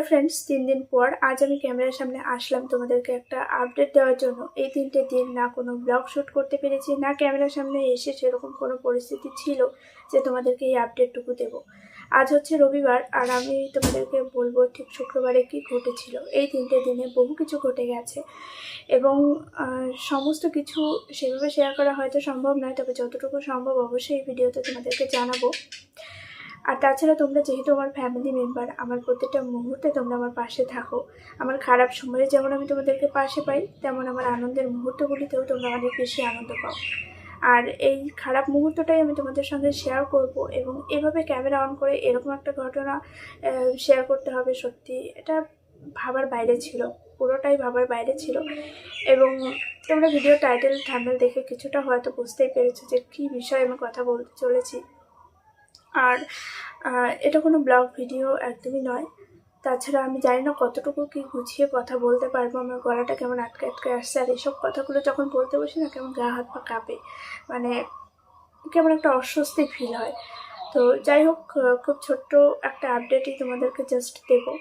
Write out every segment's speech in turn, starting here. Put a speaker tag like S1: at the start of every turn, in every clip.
S1: Hello friends তিন দিন পর আজ আমি ক্যামেরার সামনে আসলাম তোমাদেরকে একটা আপডেট দেওয়ার জন্য। এই তিনটে দিন না কোনো ব্লগ শ্যুট করতে পেরেছি, না ক্যামেরার সামনে এসে সেরকম কোনো পরিস্থিতি ছিল যে তোমাদেরকে এই আপডেটটুকু দেবো। আজ হচ্ছে রবিবার আর আমি তোমাদেরকে বলব ঠিক শুক্রবারে কি ঘটেছিল। এই তিনটে দিনে বহু কিছু ঘটে গেছে এবং সমস্ত কিছু সেভাবে শেয়ার করা হয়তো সম্ভব নয়, তবে যতটুকু সম্ভব অবশ্যই এই ভিডিওতে তোমাদেরকে জানাব। আর তাছাড়া তোমরা যেহেতু আমার ফ্যামিলি মেম্বার আমার প্রত্যেকটা মুহূর্তে তোমরা আমার পাশে থাকো। আমার খারাপ সময়ে যেমন আমি তোমাদেরকে পাশে পাই, তেমন আমার আনন্দের মুহূর্তগুলিতেও তোমরা অনেক বেশি আনন্দ পাও। আর এই খারাপ মুহূর্তটাই আমি তোমাদের সঙ্গে শেয়ার করব এবং এভাবে ক্যামেরা অন করে এরকম একটা ঘটনা শেয়ার করতে হবে সত্যি। এটা ভাবার বাইরে ছিল, পুরোটাই ভাবার বাইরে ছিল। এবং তোমরা ভিডিও টাইটেল থাম্বেল দেখে কিছুটা হয়তো বুঝতেই পেরেছ যে কী বিষয়ে আমি কথা বলতে চলেছি। আর এটা কোনো ব্লগ ভিডিও একদমই নয়। তাছাড়া আমি জানি না কতটুকু কি গুছিয়ে কথা বলতে পারব, আমার গলাটা কেমন আটকে আটকে আসছে, আর এইসব কথাগুলো যখন বলতে বসি না, কেমন গা হাত পা কাঁপে। মানে কেমন একটা অস্বস্তি ফিল হয়। তো যাই হোক খুব ছোট্ট একটা আপডেটই তোমাদেরকে জাস্ট দেবো।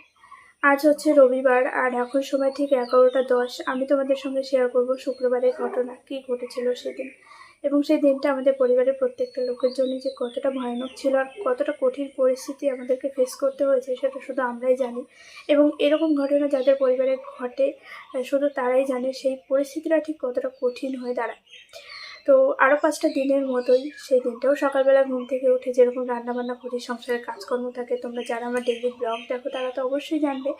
S1: আজ হচ্ছে রবিবার, আর এখন সময় ঠিক এগারোটা দশ। আমি তোমাদের সঙ্গে শেয়ার করব শুক্রবারের ঘটনা, কী ঘটেছিল সেদিন। এবং সেই দিনটা আমাদের পরিবারের প্রত্যেকটা লোকের জন্য যে কতটা ভয়ানক ছিল আর কতটা কঠিন পরিস্থিতি আমাদেরকে ফেস করতে হয়েছে, সেটা শুধু আমরাই জানি। এবং এরকম ঘটনা যাদের পরিবারে ঘটে শুধু তারাই জানে সেই পরিস্থিতিটা ঠিক কতটা কঠিন হয়ে দাঁড়ায়। তো আরও পাঁচটা দিনের মতোই সেই দিনটাও সকালবেলা ঘুম থেকে উঠে যেরকম রান্নাবান্না করি, সংসারের কাজকর্ম থাকে, তোমরা যারা আমার ডেইলি ব্লগ দেখো তারা তো অবশ্যই জানবে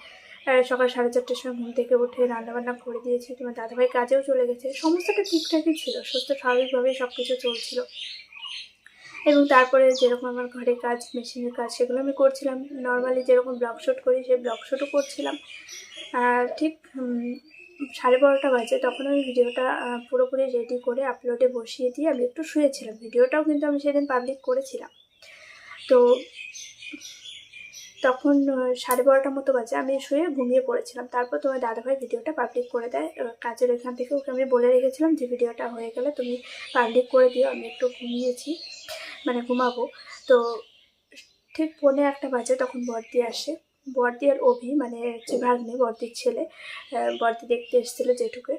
S1: সকাল সাড়ে চারটের সময় ঘুম থেকে উঠে রান্নাবান্না করে দিয়েছি। তোমার দাদাভাই কাজেও চলে গেছে। সমস্তটা ঠিকঠাকই ছিল, সুস্থ, স্বাভাবিকভাবেই সব কিছু চলছিল। এবং তারপরে যেরকম আমার ঘরে কাজ, মেশিনের কাজ, সেগুলো আমি করছিলাম। নর্মালি যেরকম ব্লগ শ্যুট করি, সেই ব্লগ শ্যুটও করছিলাম। ঠিক সাড়ে বারোটা বাজে তখন আমি ভিডিওটা পুরোপুরি রেডি করে আপলোডে বসিয়ে দিয়ে আমি একটু শুয়েছিলাম। ভিডিওটাও কিন্তু আমি সেদিন পাবলিক করেছিলাম। তো তখন সাড়ে বারোটার মতো বাজে। আমি শুয়ে ঘুমিয়ে পড়েছিলাম। তারপর তোমার দাদাভাই ভিডিওটা পাবলিক করে দেয়। কাজের এখান থেকে ওকে আমি বলে রেখেছিলাম যে, ভিডিওটা হয়ে গেলে তুমি পাবলিক করে দিও। আমি একটু ঘুমিয়েছি মানে ঘুমাবো। তো ঠিক পৌনে একটা বাজে তখন বর্দি আসে। বর্দি আর অভি মানে হচ্ছে ভাগ্নে, বর্দির ছেলে বর্দি দেখতে এসেছিল জেঠুকে।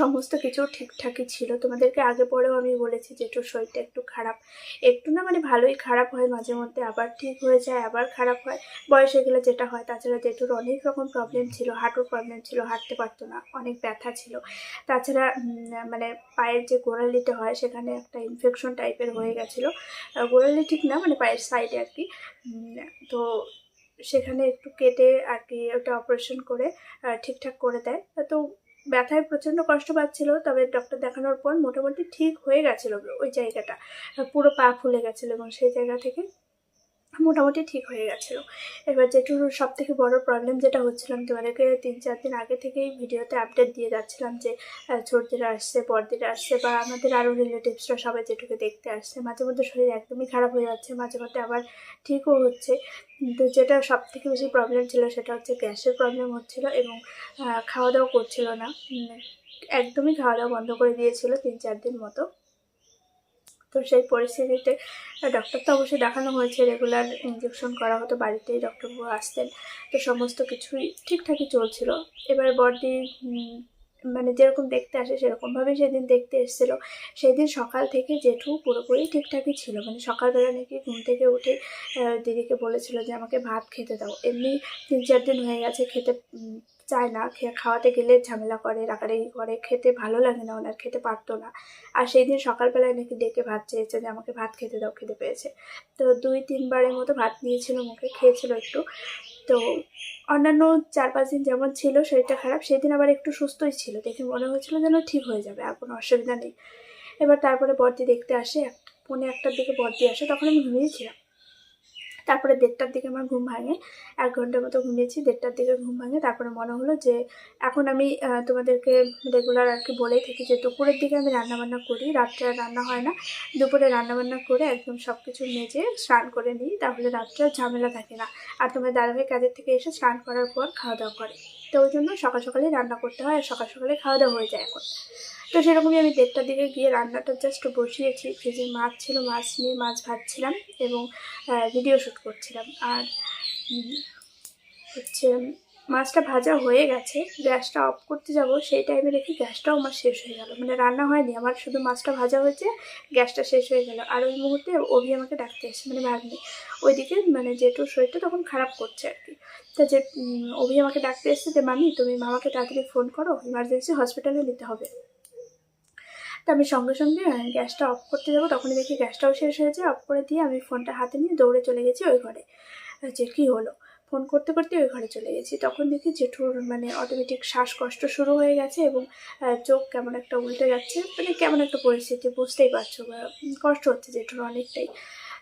S1: সমস্ত কিছু ঠিকঠাকই ছিল। তোমাদেরকে আগে পরেও আমি বলেছি জেঠুর শরীরটা একটু খারাপ। একটু না মানে ভালোই খারাপ হয় মাঝে মধ্যে, আবার ঠিক হয়ে যায়, আবার খারাপ হয়। বয়সে গেলে যেটা হয়, তাছাড়া জেঠুর অনেক রকম প্রবলেম ছিল, হাঁটুর প্রবলেম ছিল, হাঁটতে পারতো না, অনেক ব্যথা ছিল। তাছাড়া মানে পায়ের যে গোড়ালিটা হয়, সেখানে একটা ইনফেকশন টাইপের হয়ে গেছিল। গোড়ালি ঠিক না মানে পায়ের সাইডে আর কি। তো সেখানে একটু কেটে আর কি ওটা অপারেশন করে ঠিকঠাক করে দেয়। তো ব্যথায় প্রচণ্ড কষ্ট পাচ্ছিল, তবে ডক্টর দেখানোর পর মোটামুটি ঠিক হয়ে গেছিল ওই জায়গাটা। পুরো পা ফুলে গেছিল এবং সেই জায়গা থেকে মোটামুটি ঠিক হয়ে গেছিল। এবার যেটুর সব থেকে বড় প্রবলেম যেটা হচ্ছিল আমি তোমাদেরকে তিন চার দিন আগে থেকেই ভিডিওতে আপডেট দিয়ে যাচ্ছিলাম যে ছোটদিরা আসছে, বড়দিরা আসছে বা আমাদের আরও রিলেটিভসরা সবাই যেটুকে দেখতে আসছে। মাঝে মধ্যে শরীর একদমই খারাপ হয়ে যাচ্ছে, মাঝে মধ্যে আবার ঠিকও হচ্ছে। কিন্তু যেটা সব থেকে বেশি প্রবলেম ছিল সেটা হচ্ছে গ্যাসের প্রবলেম হচ্ছিল এবং খাওয়া দাওয়া করছিল না। একদমই খাওয়া দাওয়া বন্ধ করে দিয়েছিল তিন চার দিন মতো। তো সেই পরিস্থিতিতে ডক্টর তো অবশ্যই দেখানো হয়েছে রেগুলার ইঞ্জেকশন করা হতো, বাড়িতেই ডক্টরবাবু আসতেন। তো সমস্ত কিছুই ঠিকঠাকই চলছিল। এবার বডি মানে যেরকম দেখতে আসে সেরকমভাবেই সেদিন দেখতে এসেছিল। সেই দিন সকাল থেকে জেঠু পুরোপুরি ঠিকঠাকই ছিল। মানে সকালবেলা নাকি ঘুম থেকে উঠে দিদিকে বলেছিল যে আমাকে ভাত খেতে দাও। এমনি তিন চার দিন হয়ে গেছে খেতে চায় না, খেয়ে খাওয়াতে গেলে ঝামেলা করে, রাগারাগি করে, খেতে ভালো লাগে না ওনার, খেতে পারতো না। আর সেই দিন সকালবেলায় নাকি ডেকে ভাত চেয়েছে যে, আমাকে ভাত খেতে দাও, খেতে পেয়েছে। তো দুই, তিনবারের মতো ভাত নিয়েছিল, মুখে খেয়েছিল একটু। তো অন্যান্য চার পাঁচ দিন যেমন ছিল, শরীরটা খারাপ, সেদিন আবার একটু সুস্থই ছিল। দেখে মনে হয়েছিল যেন ঠিক হয়ে যাবে, আর কোনো অসুবিধা নেই। এবার তারপরে বর্দি দেখতে আসে পৌনে একটার দিকে বর্দি আসে, তখন আমি ঘুমিয়েছিলাম। তারপরে দেড়টার দিকে আমার ঘুম ভাঙে। এক ঘণ্টার মতো ঘুমিয়েছি, দেড়টার দিকে ঘুম ভাঙে। তারপরে মনে হলো যে এখন আমি তোমাদেরকে রেগুলার আর কি বলেই থাকি যে দুপুরের দিকে আমি রান্নাবান্না করি, রাত্রে রান্না হয় না। দুপুরে রান্নাবান্না করে একদম সব কিছু মেজে স্নান করে নিই, তাহলে রাত্রে ঝামেলা থাকে না। আর তোমার দাদাভাই কাজের থেকে এসে স্নান করার পর খাওয়া দাওয়া করে। তো ওই জন্য সকাল সকালে রান্না করতে হয় আর সকাল সকালে খাওয়া দাওয়া হয়ে যায় এখন। তো সেরকমই আমি দেড়টার দিকে গিয়ে রান্নাটা জাস্ট বসিয়েছি। ফ্রিজে মাছ ছিল, মাছ নিয়ে মাছ ভাজছিলাম এবং ভিডিও শ্যুট করছিলাম। আর হচ্ছে মাছটা ভাজা হয়ে গেছে, গ্যাসটা অফ করতে যাব সেই টাইমে দেখি গ্যাসটাও আমার শেষ হয়ে গেল। মানে রান্না হয়নি, আমার শুধু মাছটা ভাজা হয়েছে, গ্যাসটা শেষ হয়ে গেল। আর ওই মুহূর্তে অভি আমাকে ডাকতে এসে মানে ভাগ্নি। ওইদিকে মানে জেঠুর শরীরটা তখন খারাপ করছে আর কি। তা যে অভি আমাকে ডাকতে এসেছে যে, মামি, তুমি মামাকে তাড়াতাড়ি ফোন করো ইমার্জেন্সি হসপিটালে নিতে হবে। তা আমি সঙ্গে সঙ্গে গ্যাসটা অফ করতে যাব। তখনই দেখি গ্যাসটাও শেষ হয়েছে অফ করে দিয়ে আমি ফোনটা হাতে নিয়ে দৌড়ে চলে গেছি ওই ঘরে। যে কী হলো? ফোন করতে করতে ওই ঘরে চলে গেছি। তখন দেখি জেঠুর মানে অটোমেটিক শ্বাসকষ্ট শুরু হয়ে গেছে এবং চোখ কেমন একটা উল্টে যাচ্ছে। মানে কেমন একটা পরিস্থিতি, বুঝতেই পারছ কষ্ট হচ্ছে জেঠুর অনেকটাই।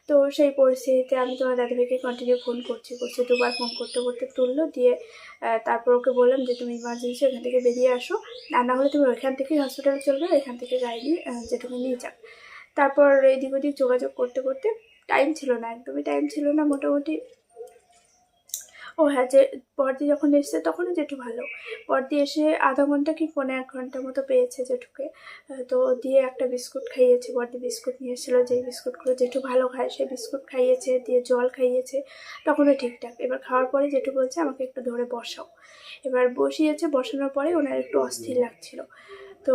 S1: তো সেই পরিস্থিতিতে আমি তোমার দাদাভাইকে কন্টিনিউ ফোন করছি। করছি দুবার ফোন করতে করতে তুললো, দিয়ে তারপর ওকে বললাম যে, তুমি ইমার্জেন্সি ওখান থেকে বেরিয়ে আসো। আর না হলে তুমি ওইখান থেকেই হসপিটালে চলবে এখান থেকে গাড়ি যেটুকু নিয়ে যাও। তারপর এদিক ওদিক যোগাযোগ করতে করতে টাইম ছিল না, একদমই টাইম ছিল না, মোটামুটি ও হ্যাঁ যে পরদি যখন এসছে তখনও জেঠু ভালো। পরদি এসে আধা ঘণ্টা কি পৌনে এক ঘণ্টা মতো পেয়েছে জেঠুকে। তো দিয়ে একটা বিস্কুট খাইয়েছে বড়দি বিস্কুট নিয়ে এসেছিল, যে বিস্কুটগুলো জেঠু ভালো খায়, সেই বিস্কুট খাইয়েছে, দিয়ে জল খাইয়েছে, তখনও ঠিকঠাক। এবার খাওয়ার পরে জেঠু বলছে, আমাকে একটু ধরে বসাও। এবার বসিয়েছে, বসানোর পরে ওনার একটু অস্থির লাগছিল। তো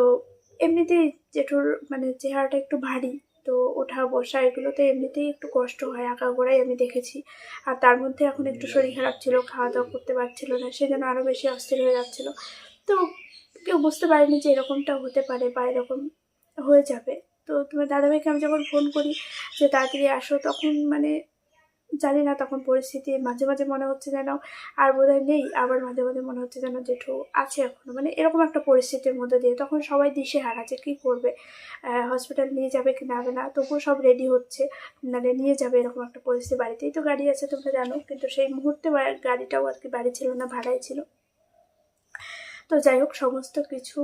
S1: এমনিতেই জেঠুর মানে চেহারাটা একটু ভারী। তো ওঠা বসা এগুলোতে এমনিতেই একটু কষ্ট হয় আঁকা গোড়াই আমি দেখেছি। আর তার মধ্যে এখন একটু শরীর খারাপ ছিল খাওয়া দাওয়া করতে পারছিল না সে যেন আরও বেশি অস্থির হয়ে যাচ্ছিল। তো কেউ বুঝতে পারেনি যে এরকমটা হতে পারে বা এরকম হয়ে যাবে। তো তোমার দাদাভাইকে আমি যখন ফোন করি যে, তাড়াতাড়ি আসো, তখন মানে জানি না, তখন পরিস্থিতি মাঝে মাঝে মনে হচ্ছে যেন আর বোধহয় নেই, আবার মাঝে মাঝে মনে হচ্ছে যেন জেঠু আছে এখনও। মানে এরকম একটা পরিস্থিতির মধ্যে দিয়ে তখন সবাই দিশে হারা যে কী করবে হসপিটাল নিয়ে যাবে কি না না, তবুও সব রেডি হচ্ছে। মানে নিয়ে যাবে এরকম একটা পরিস্থিতি বাড়িতেই তো গাড়ি আছে তোমরা জানো, কিন্তু সেই মুহূর্তে গাড়িটাও আর কি বাড়ি ছিল না, ভাড়াই ছিল। তো যাই হোক, সমস্ত কিছু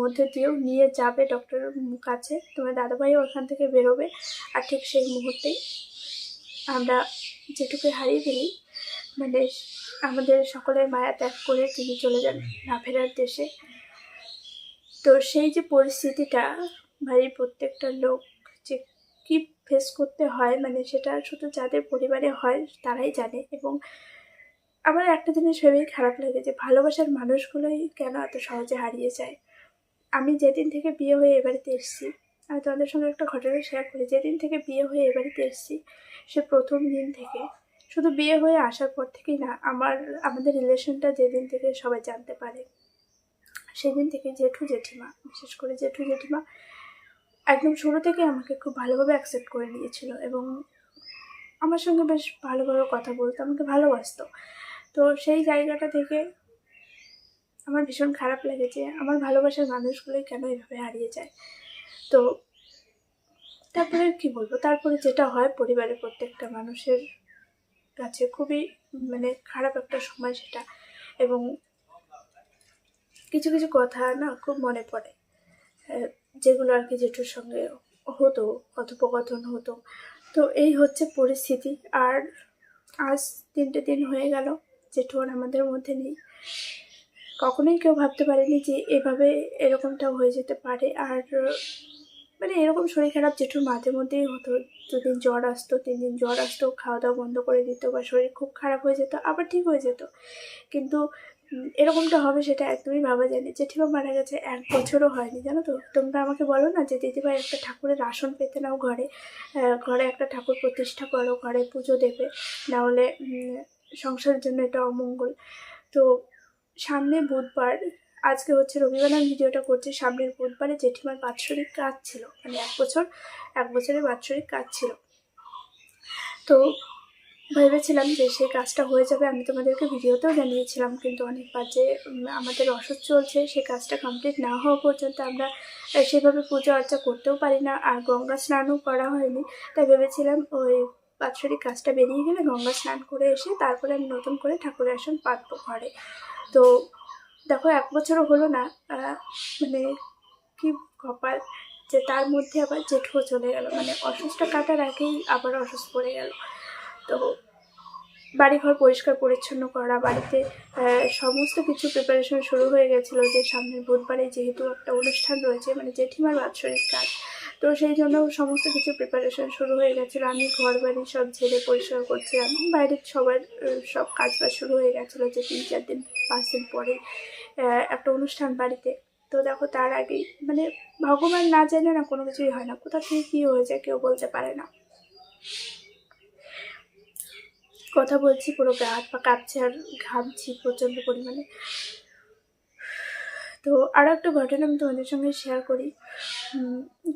S1: মধ্যে দিয়েও নিয়ে যাবে ডক্টরের কাছে, তোমার দাদাভাইও ওখান থেকে বেরোবে, আর ঠিক সেই মুহূর্তেই আমরা যেটুকু হারিয়ে ফেলি মানে আমাদের সকলের মায়া ত্যাগ করে তিনি চলে যান না ফেরার দেশে। তো সেই যে পরিস্থিতিটা বাড়ির প্রত্যেকটা লোক যে কি ফেস করতে হয় মানে সেটা শুধু যাদের পরিবারে হয়, তারাই জানে। এবং আমার একটা জিনিস ভেবেই খারাপ লাগে যে ভালোবাসার মানুষগুলোই কেন এত সহজে হারিয়ে যায়? আমি যেদিন থেকে বিয়ে হয়ে এ বাড়িতে এসেছি আমি তোমাদের সঙ্গে একটা ঘটনা শেয়ার করি। যেদিন থেকে বিয়ে হয়ে এ বাড়িতে এসেছি, সে প্রথম দিন থেকে, শুধু বিয়ে হয়ে আসার পর থেকেই না, আমার, আমাদের রিলেশনটা যেদিন থেকে সবাই জানতে পারে। সেদিন থেকে জেঠু জেঠিমা, বিশেষ করে জেঠু জেঠিমা একদম শুরু থেকে আমাকে খুব ভালোভাবে অ্যাকসেপ্ট করে নিয়েছিল এবং আমার সঙ্গে বেশ ভালোভাবে কথা বলতো, আমাকে ভালোবাসতো। তো সেই জায়গাটা থেকে আমার ভীষণ খারাপ লাগে যে, আমার ভালোবাসার মানুষগুলোই কেন এভাবে হারিয়ে যায়? তো তারপরে কি বলব? তারপরে যেটা হয় পরিবারের প্রত্যেকটা মানুষের কাছে খুবই মানে খারাপ একটা সময় সেটা এবং কিছু কিছু কথা না খুব মনে পড়ে। যেগুলো আর কি জেঠুর সঙ্গে হতো, কথোপকথন হতো। তো এই হচ্ছে পরিস্থিতি। আর আজ তিনটে দিন হয়ে গেল, জেঠু আর আমাদের মধ্যে নেই। কখনোই কেউ ভাবতে পারেনি যে এভাবে এরকমটা হয়ে যেতে পারে। আর মানে এরকম শরীর খারাপ জেঠুর মাঝে মধ্যেই হতো। দুদিন জ্বর আসতো তিন দিন জ্বর আসতো খাওয়া দাওয়া বন্ধ করে দিত বা শরীর খুব খারাপ হয়ে যেত, আবার ঠিক হয়ে যেত। কিন্তু এরকমটা হবে সেটা একদমই ভাবা যায়নি। জেঠিমা মারা গেছে এক বছরও হয়নি, জানো তো? তোমরা আমাকে বলো না যে দিদিভাই একটা ঠাকুরের আসন পেতে নাও ঘরে ঘরে একটা ঠাকুর প্রতিষ্ঠা করো, ঘরে পুজো দেবে নাহলে সংসারের জন্য এটা অমঙ্গল। তো সামনে বুধবার আজকে হচ্ছে রবিবার আমি ভিডিওটা করছি সামনের বুধবারে জেঠিমার বাৎসরিক কাজ ছিল। মানে এক বছর এক বছরের বাৎসরিক কাজ ছিল। তো ভেবেছিলাম যে সেই কাজটা হয়ে যাবে আমি তোমাদেরকে ভিডিওতেও জানিয়েছিলাম কিন্তু অনেক বাজে উম, আমাদের অসুখ চলছে সেই কাজটা কমপ্লিট না হওয়া পর্যন্ত আমরা সেভাবে পুজো আর্চা করতেও পারি না আর গঙ্গা স্নানও করা হয়নি। তাই ভেবেছিলাম ওই বাৎসরিক কাজটা বেরিয়ে গেলে গঙ্গা স্নান করে এসে তারপরে আমি নতুন করে ঠাকুরের আসন পাতবো ঘরে। তো দেখো, এক বছরও হলো না মানে কি কপাল যে তার মধ্যে আবার জেঠুও চলে গেল। মানে অসুস্থটা কাটার আগেই আবার অসুস্থ পড়ে গেল। তো বাড়িঘর পরিষ্কার পরিচ্ছন্ন করা, বাড়িতে সমস্ত কিছু প্রিপারেশন শুরু হয়ে গেছিল যে সামনের বুধবারে যেহেতু একটা অনুষ্ঠান রয়েছে মানে জেঠিমার বাৎসরিক কাজ। তো সেই জন্য সমস্ত কিছু প্রিপারেশন শুরু হয়ে গেছিল। আমি ঘর বাড়ি সব ঝেড়ে পরিষ্কার করছিলাম বাইরের সবার সব কাজ বাজ শুরু হয়ে গেছিল যে তিন চার দিন, পাঁচ দিন পরে একটা অনুষ্ঠান বাড়িতে। তো দেখো তার আগেই মানে ভগবান না জানে না কোনো কিছুই হয় না। কোথা থেকে কী হয়ে যায় কেউ বলতে পারে না। কথা বলছি, পুরো গা হাত পা কাঁপছে আর ঘামছি প্রচণ্ড পরিমাণে। তো আরও একটা ঘটনা আমি তোমাদের সঙ্গে শেয়ার করি।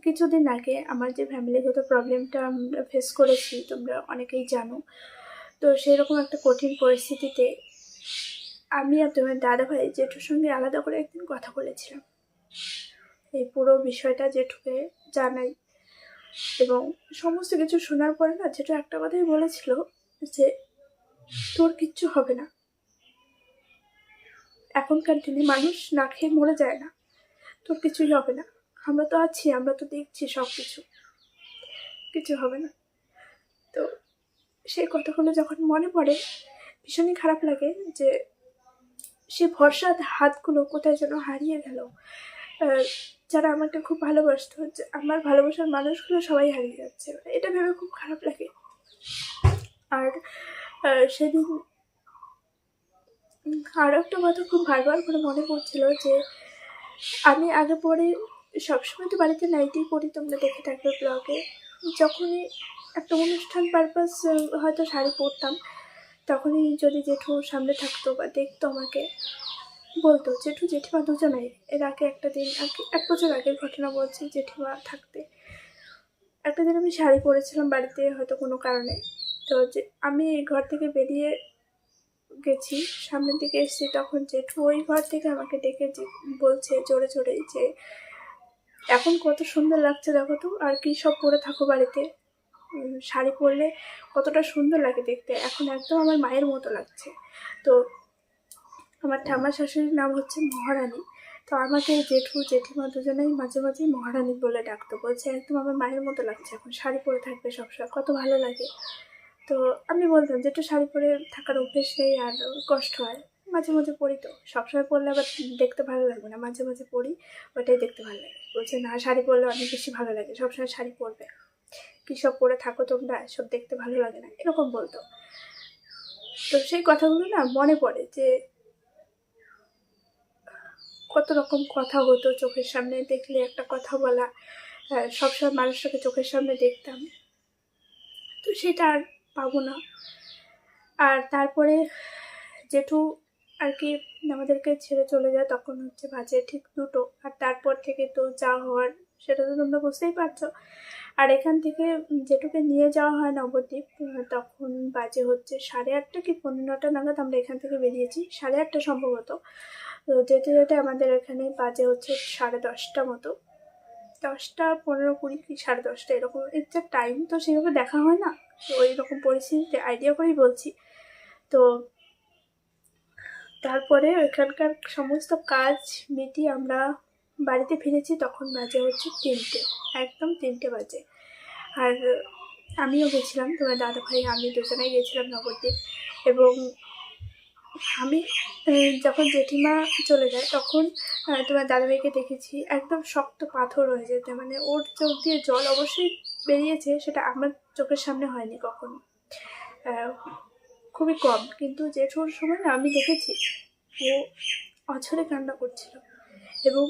S1: কিছুদিন আগে আমার যে ফ্যামিলিগত প্রবলেমটা আমরা ফেস করেছি, তোমরা অনেকেই জানো। তো সেরকম একটা কঠিন পরিস্থিতিতে আমি আর তোমার দাদা ভাই জেঠুর সঙ্গে আলাদা করে একদিন কথা বলেছিলাম। এই পুরো বিষয়টা জেঠুকে জানাই এবং সমস্ত কিছু শোনার পরে না জেঠু একটা কথাই বলেছিল যে, তোর কিচ্ছু হবে না। এখনকার দিনে মানুষ না খেয়ে মরে যায় না। তোর কিছুই হবে না। আমরা তো আছি, আমরা তো দেখছি সব কিছু কিছু হবে না। তো সেই কথাগুলো যখন মনে পড়ে, ভীষণই খারাপ লাগে যে সে ভরসার হাতগুলো কোথায় যেন হারিয়ে গেল। যারা আমাকে খুব ভালোবাসত, যে আমার ভালোবাসার মানুষগুলো সবাই হারিয়ে যাচ্ছে। এটা ভেবে খুব খারাপ লাগে। আর সেদিন আরও একটা কথা খুব বারবার করে মনে পড়ছিল যে আমি আগে পরে সবসময় তো বাড়িতে নাইটেই পড়ি তোমরা দেখে থাকবে ব্লগে যখনই একটা অনুষ্ঠান পারপাস হয়তো শাড়ি পরতাম, তখনই যদি জেঠু সামনে থাকতো বা দেখতো আমাকে, বলতো, জেঠু, জেঠিমা দুজনাই, এর আগে একটা দিন, আগে, এক বছর আগের ঘটনা বলছি, জেঠিমা থাকতে। একটা দিন আমি শাড়ি পরেছিলাম বাড়িতে হয়তো কোনো কারণে। তো যে, আমি ঘর থেকে বেরিয়ে গেছি, সামনের দিকে এসেছি, তখন জেঠু ওই ঘর থেকে আমাকে ডেকে বলছে জোরে জোরে যে, এখন কত সুন্দর লাগছে দেখো তো, আর কি সব পরে থাকো বাড়িতে। শাড়ি পরলে কতটা সুন্দর লাগে দেখতে, এখন একদম আমার মায়ের মতো লাগছে। তো আমার ঠাম্মা শাশুড়ির নাম হচ্ছে মহারানী। তো আমাকে জেঠু, জেঠিমা দুজনেই মাঝে মাঝে মহারানী বলে ডাকতো, বলছে একদম আমার মায়ের মতো লাগছে, এখন শাড়ি পরে থাকবে সবসময়, কত ভালো লাগে। তো আমি বলতাম যে একটু শাড়ি পরে থাকার অভ্যেস নেই আর কষ্ট হয়। মাঝে মাঝে পড়ি তো। সবসময় পরলে আবার দেখতে ভালো লাগবে না। মাঝে মাঝে পড়ি, ওটাই দেখতে ভালো লাগে। বলছে, না, শাড়ি পরলে অনেক বেশি ভালো লাগে। সবসময় শাড়ি পরবে। কী সব পরে থাকো তোমরা, সব দেখতে ভালো লাগে না। এরকম বলতো। তো সেই কথাগুলো না মনে পড়ে যে কত রকম কথা হতো চোখের সামনে। দেখলে একটা কথা বলা সবসময় মানুষটাকে চোখের সামনে দেখতাম। তো সেটা আর পাবো না। আর তারপরে জেঠু আর কি আমাদেরকে ছেড়ে চলে যায়, তখন হচ্ছে বাজে ঠিক দুটো। আর তারপর থেকে তো যা হওয়ার সেটা তো তোমরা বুঝতেই পারছ। আর এখান থেকে জেঠুকে নিয়ে যাওয়া হয় নবদ্বীপ। তখন বাজে হচ্ছে সাড়ে আটটা কি পনেরো নটা নাগাদ আমরা এখান থেকে বেরিয়েছি, সাড়ে আটটা সম্ভবত। তো যেতে যেতে আমাদের এখানে বাজে হচ্ছে সাড়ে দশটা মতো। দশটা পনেরো কুড়ি কি সাড়ে দশটা এরকম এক্সাক্ট টাইম তো সেভাবে দেখা হয় না। তো ওই রকম পরিস্থিতিতে আইডিয়া করেই বলছি। তো তারপরে ওইখানকার সমস্ত কাজ মিটিয়ে আমরা বাড়িতে ফিরেছি, তখন বাজে হচ্ছে তিনটে, একদম তিনটে বাজে। আর আমিও গেছিলাম, তোমার দাদা ভাই আমি দুজনেই গেছিলাম নবদ্বীপ এবং আমি যখন জেঠিমা চলে যায়, তখন তোমার দাদাভাইকে দেখেছি, একদম শক্ত পাথর হয়ে যেতে মানে ওর চোখ দিয়ে জল অবশ্যই বেরিয়েছে, সেটা আমার চোখের সামনে হয়নি কখনো। খুবই কম। কিন্তু জেঠুর সময় না, আমি দেখেছি ও অছরে কান্না করছিল এবং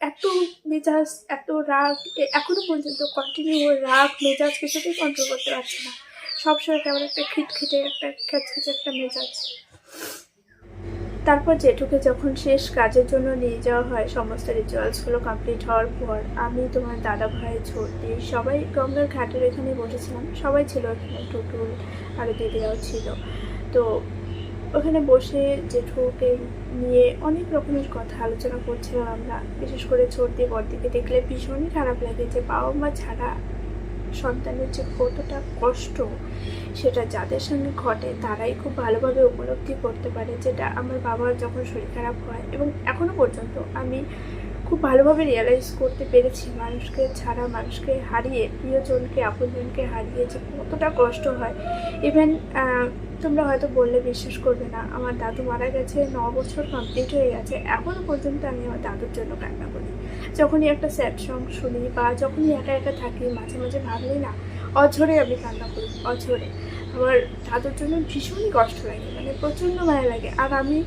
S1: এত মেজাজ, এত রাগ এখনও পর্যন্ত কন্টিনিউ রাগ, মেজাজ কিছুতেই কন্ট্রোল করতে পারছে না। সবসময় কেমন একটা খিটখিটে, একটা খ্যাচখিচে একটা মেজাজ। তারপর জেঠুকে যখন শেষ কাজের জন্য নিয়ে যাওয়া হয়, সমস্ত রিচুয়ালসগুলো কমপ্লিট হওয়ার পর আমি তোমার দাদা ভাই ছোটি সবাই গঙ্গার ঘাটের এখানে বসেছিলাম। সবাই ছিল এখানে, টুটুল আর দিদিরাও ছিল। তো ওখানে বসে জেঠুকে নিয়ে অনেক রকমের কথা আলোচনা করছিলাম আমরা। বিশেষ করে ছোটদি বড়দিকে দেখলে ভীষণই খারাপ লাগে যে বাবা মা ছাড়া সন্তানের যে কতটা কষ্ট সেটা যাদের সঙ্গে ঘটে, তারাই খুব ভালোভাবে উপলব্ধি করতে পারে যেটা আমার বাবার যখন শরীর খারাপ হয় এবং এখনও পর্যন্ত আমি খুব ভালোভাবে রিয়েলাইজ করতে পেরেছি মানুষকে ছাড়া, মানুষকে হারিয়ে, প্রিয়জনকে, আপনজনকে হারিয়ে যে কতটা কষ্ট হয়। ইভেন তোমরা হয়তো বললে বিশ্বাস করবে না, আমার দাদু মারা গেছে, ন বছর কমপ্লিট হয়ে গেছে এখনও পর্যন্ত আমি আমার দাদুর জন্য কান্না যখনই একটা স্যাড সং শুনি বা যখনই একা একা থাকি, মাঝে মাঝে ভাবলেই না, অঝরে আমি কান্না করি, অঝরে। আমার দাদুর জন্য ভীষণই কষ্ট লাগে মানে প্রচণ্ড মায়া লাগে। আর আমি,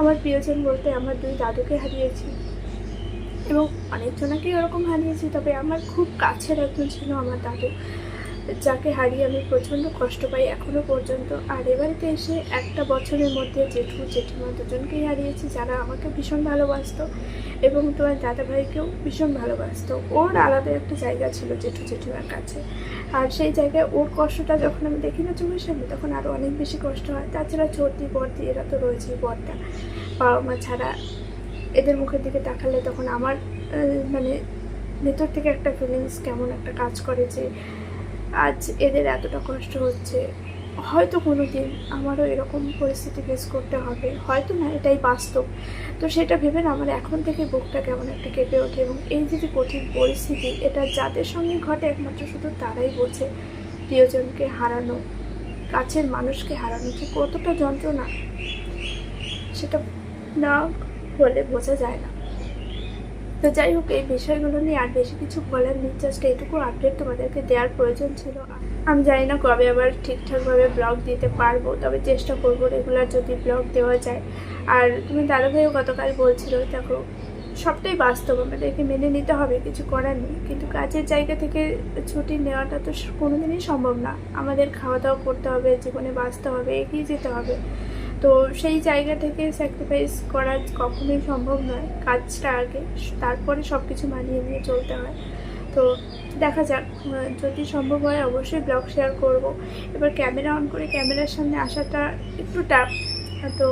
S1: আমার প্রিয়জন বলতে আমার দুই দাদুকে হারিয়েছি এবং অনেকজনাকেই ওরকম হারিয়েছি, তবে আমার খুব কাছের একজন ছিল আমার দাদু। যাকে হারিয়ে আমি প্রচণ্ড কষ্ট পাই এখনও পর্যন্ত। আর এবারেতে এসে একটা বছরের মধ্যে জেঠু, জেঠিমা দুজনকেই হারিয়েছি যারা আমাকে ভীষণ ভালোবাসতো এবং তোমার দাদাভাইকেও ভীষণ ভালোবাসতো। ওর আলাদা একটা জায়গা ছিল জেঠু, জেঠিমার কাছে। আর সেই জায়গায় ওর কষ্টটা যখন আমি দেখি না চোখের সামনে, তখন আরও অনেক বেশি কষ্ট হয়। তাছাড়া চর্দি বর্দি এরা তো রয়েছেই বর্দা বাবা মা ছাড়া এদের মুখের দিকে তাকালে তখন আমার মানে ভেতর থেকে একটা ফিলিংস কেমন একটা কাজ করে যে আজ এদের এতটা কষ্ট হচ্ছে। হয়তো কোনো দিন আমারও এরকম পরিস্থিতি ফেস করতে হবে। হয়তো না, এটাই বাস্তব। তো সেটা ভেবে না, আমার এখন থেকে বুকটা কেমন একটা কেঁপে ওঠে এবং এই যে যে কঠিন পরিস্থিতি, এটা যাদের সঙ্গে ঘটে একমাত্র শুধু তারাই বোঝে। প্রিয়জনকে হারানো, কাছের মানুষকে হারানো যে কতটা যন্ত্রণা, সেটা না বলে বোঝা যায় না। তো যাই হোক, এই বিষয়গুলো নিয়ে আর বেশি কিছু বলার নেই জাস্ট এইটুকু আপডেট তোমাদেরকে দেওয়ার প্রয়োজন ছিল। আমি জানি না কবে আবার ঠিকঠাকভাবে ব্লগ দিতে পারব, তবে চেষ্টা করব রেগুলার যদি ব্লগ দেওয়া যায়। আর তুমি দাদাভাইও গতকাল বলছিল, দেখো, সবটাই বাস্তব, আমাদেরকে মেনে নিতে হবে, কিছু করার নেই। কিন্তু কাজের জায়গা থেকে ছুটি নেওয়াটা তো কোনোদিনই সম্ভব না। আমাদের খাওয়া দাওয়া করতে হবে, জীবনে বাঁচতে হবে, এগিয়ে যেতে হবে। তো সেই জায়গা থেকে স্যাক্রিফাইস করা কখনোই সম্ভব নয়। কাজটা আগে, তারপরে সব কিছু মানিয়ে নিয়ে চলতে হয়। তো দেখা যাক যদি সম্ভব হয় অবশ্যই ব্লগ শেয়ার করব। এবার ক্যামেরা অন করে ক্যামেরার সামনে আসাটা একটু টাফ তো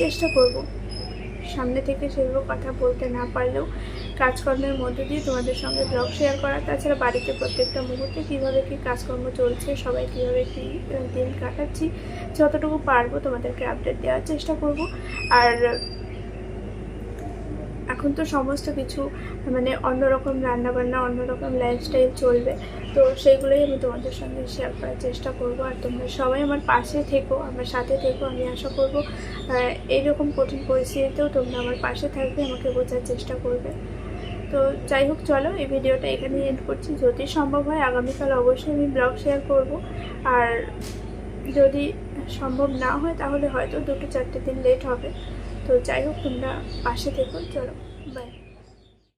S1: চেষ্টা করব। সামনে থেকে সেগুলো কথা বলতে না পারলেও কাজকর্মের মধ্যে দিয়ে তোমাদের সঙ্গে ব্লগ শেয়ার করা, তাছাড়া বাড়িতে প্রত্যেকটা মুহূর্তে কীভাবে কী কাজকর্ম চলছে, সবাই কীভাবে কী দিন কাটাচ্ছি, যতটুকু পারব তোমাদেরকে আপডেট দেওয়ার চেষ্টা করব। আর এখন তো সমস্ত কিছু মানে অন্যরকম রান্নাবান্না, অন্যরকম লাইফস্টাইল চলবে, তো সেইগুলোই আমি তোমাদের সঙ্গে শেয়ার করার চেষ্টা করব। আর তোমরা সবাই আমার পাশে থেকো, আমার সাথে থেকো, আমি আশা করব এইরকম কঠিন পরিস্থিতিতেও তোমরা আমার পাশে থাকবে, আমাকে বোঝার চেষ্টা করবে। তো যাই হোক, চলো এই ভিডিওটা এখানে এন্ড করছি। যদি সম্ভব হয়, আগামীকাল অবশ্যই আমি ব্লগ শেয়ার করব। আর যদি সম্ভব না হয়, তাহলে হয়তো দুটো চারটে দিন লেট হবে। তো যাই হোক, তোমরা পাশে থেকো, চলো।